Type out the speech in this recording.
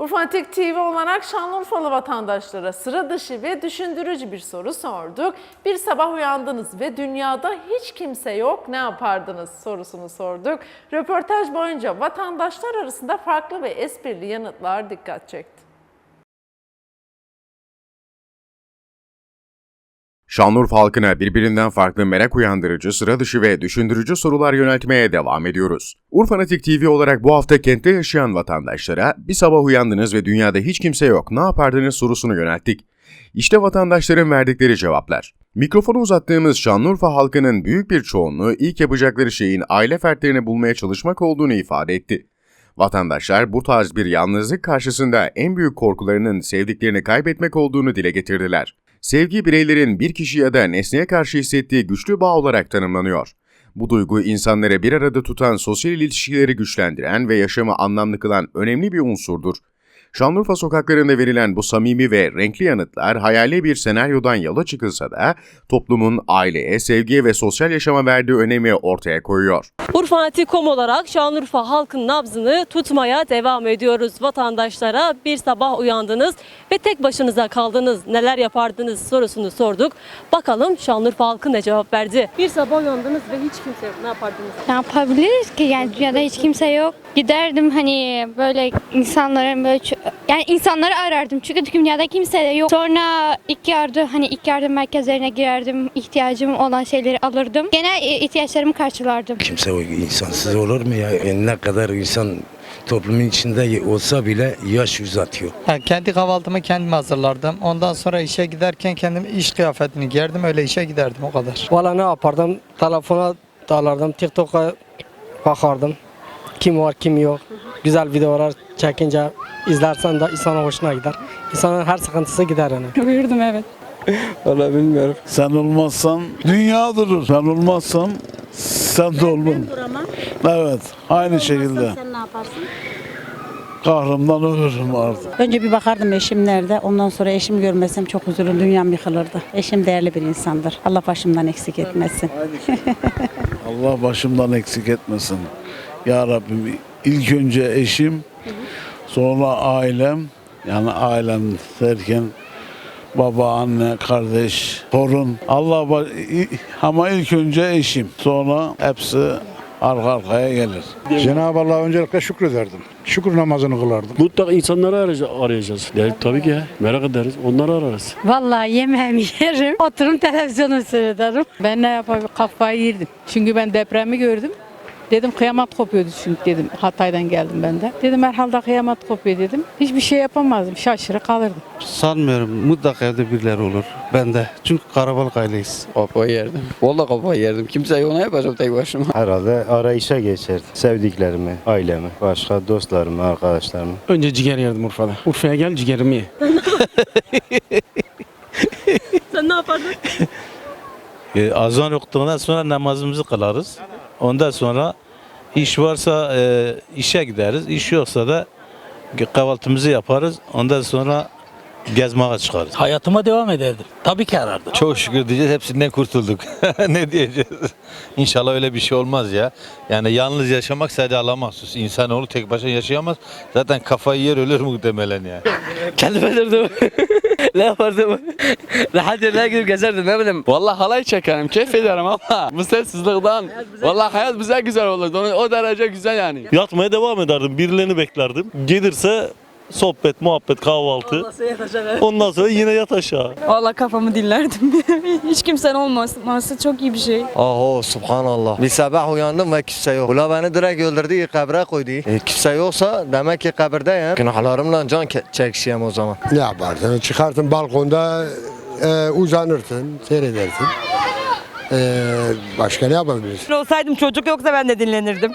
Urfatik TV olarak Şanlıurfalı vatandaşlara sıra dışı ve düşündürücü bir soru sorduk. Bir sabah uyandınız ve dünyada hiç kimse yok ne yapardınız sorusunu sorduk. Röportaj boyunca vatandaşlar arasında farklı ve esprili yanıtlar dikkat çekti. Şanlıurfa halkına birbirinden farklı merak uyandırıcı, sıra dışı ve düşündürücü sorular yöneltmeye devam ediyoruz. Urfanatik TV olarak bu hafta kentte yaşayan vatandaşlara bir sabah uyandınız ve dünyada hiç kimse yok ne yapardınız sorusunu yönelttik. İşte vatandaşların verdikleri cevaplar. Mikrofonu uzattığımız Şanlıurfa halkının büyük bir çoğunluğu ilk yapacakları şeyin aile fertlerini bulmaya çalışmak olduğunu ifade etti. Vatandaşlar bu tarz bir yalnızlık karşısında en büyük korkularının sevdiklerini kaybetmek olduğunu dile getirdiler. Sevgi bireylerin bir kişi ya da nesneye karşı hissettiği güçlü bağ olarak tanımlanıyor. Bu duygu insanları bir arada tutan sosyal ilişkileri güçlendiren ve yaşamı anlamlı kılan önemli bir unsurdur. Şanlıurfa sokaklarında verilen bu samimi ve renkli yanıtlar hayali bir senaryodan yola çıkılsa da toplumun aileye, sevgiye ve sosyal yaşama verdiği önemi ortaya koyuyor. Urfanatik.com olarak Şanlıurfa halkın nabzını tutmaya devam ediyoruz. Vatandaşlara bir sabah uyandınız ve tek başınıza kaldınız. Neler yapardınız sorusunu sorduk. Bakalım Şanlıurfa halkı ne cevap verdi? Bir sabah uyandınız ve hiç kimse yok. Ne yapardınız? Ne yapabiliriz ki? Yani dünyada hiç kimse yok. Giderdim hani böyle insanların böyle yani insanları arardım çünkü dünyada kimse de yok. Sonra ilk yardım hani ilk yardım merkezlerine girerdim. ihtiyacım olan şeyleri alırdım. Genel e, ihtiyaçlarımı karşılardım. Kimse o insansız olur mu ya? E, Ne kadar insan toplumun içinde olsa bile yaş uzatıyor. Yani kendi kahvaltımı kendim hazırlardım. Ondan sonra işe giderken kendim iş kıyafetini giyerdim. Öyle işe giderdim o kadar. Valla ne yapardım? Telefona dalardım, TikTok'a bakardım. Kim var kim yok. Güzel videolar çekince izlersen de insana hoşuna gider. İnsanın her sıkıntısı gider yani. Buyurdum evet. Valla bilmiyorum. Sen olmazsan dünya durur. Sen olmazsan sen de olmam. Evet, aynı şekilde. Sen ne yaparsın? Kahrımdan ölürüm artık. Önce bir bakardım eşim nerede. Ondan sonra eşimi görmesem çok huzurlu dünyam yıkılırdı. Eşim değerli bir insandır. Allah başımdan eksik etmesin. Allah başımdan eksik etmesin. Ya Rabbim ilk önce eşim, sonra ailem, yani ailem derken baba, anne, kardeş, torun. Allah ama ilk önce eşim, sonra hepsi arka arkaya gelir. Cenab-ı Allah'a öncelikle şükrederdim. Şükür namazını kılardım. Mutlaka insanları arayacağız. Yani tabii ki merak ederiz. Onları ararız. Vallahi yemeğimi yerim. Oturup televizyonu seyrederim. Ben ne yapayım kafayı yerdim. Çünkü ben depremi gördüm. Dedim kıyamet kopuyordu çünkü dedim Hatay'dan geldim ben de. Dedim herhalde kıyamet kopuyor dedim. Hiçbir şey yapamazdım. Şaşırı kalırdım. Sanmıyorum. Mutlaka evde birileri olur. Ben de. Çünkü karabalık aileyiz. Kafayı yerdim. Valla kafayı yerdim. Kimse yok ne yapacağım tek başıma. Herhalde arayışa geçerdim. Sevdiklerimi, ailemi, başka dostlarımı, arkadaşlarımı. Önce ciğer yerdim Urfa'da. Urfa'ya gel ciğerimi ye. Sen ne yapardın? E, azan okuduktan sonra namazımızı kılarız. Ondan sonra iş varsa e, işe gideriz. İş yoksa da kahvaltımızı yaparız. Ondan sonra gezmeye çıkarız. Hayatıma devam ederdim. Tabii ki arardım. Çok şükür diyeceğiz. Hepsinden kurtulduk. ne diyeceğiz? İnşallah öyle bir şey olmaz ya. Yani yalnız yaşamak sadece Allah mahsus. İnsanoğlu tek başına yaşayamaz. Zaten kafayı yer ölür muhtemelen ya. Kendim ederdim. ne yapardım? Rahat yerlere gidip gezerdim ne bileyim. Valla halay çekerim, keyif ederim ama bu sessizlikten. Valla hayat bize güzel olurdu. O derece güzel yani. Yatmaya devam ederdim. Birilerini beklerdim. Gelirse sohbet, muhabbet, kahvaltı. Ondan sonra yine yat aşağı. Vallahi kafamı dinlerdim. Hiç kimsen olması çok iyi bir şey. Oho subhanallah. Bir sabah uyandım ve kimse yok. Ula beni direkt öldürdü, kabre koydu. E, kimse yoksa demek ki kabirdeyim. Günahlarımla can çekişeyim o zaman. Ne yapardın? Çıkartın balkonda e, uzanırsın, seyredersin. E, başka ne yapabilirsin? Olsaydım çocuk yoksa ben de dinlenirdim.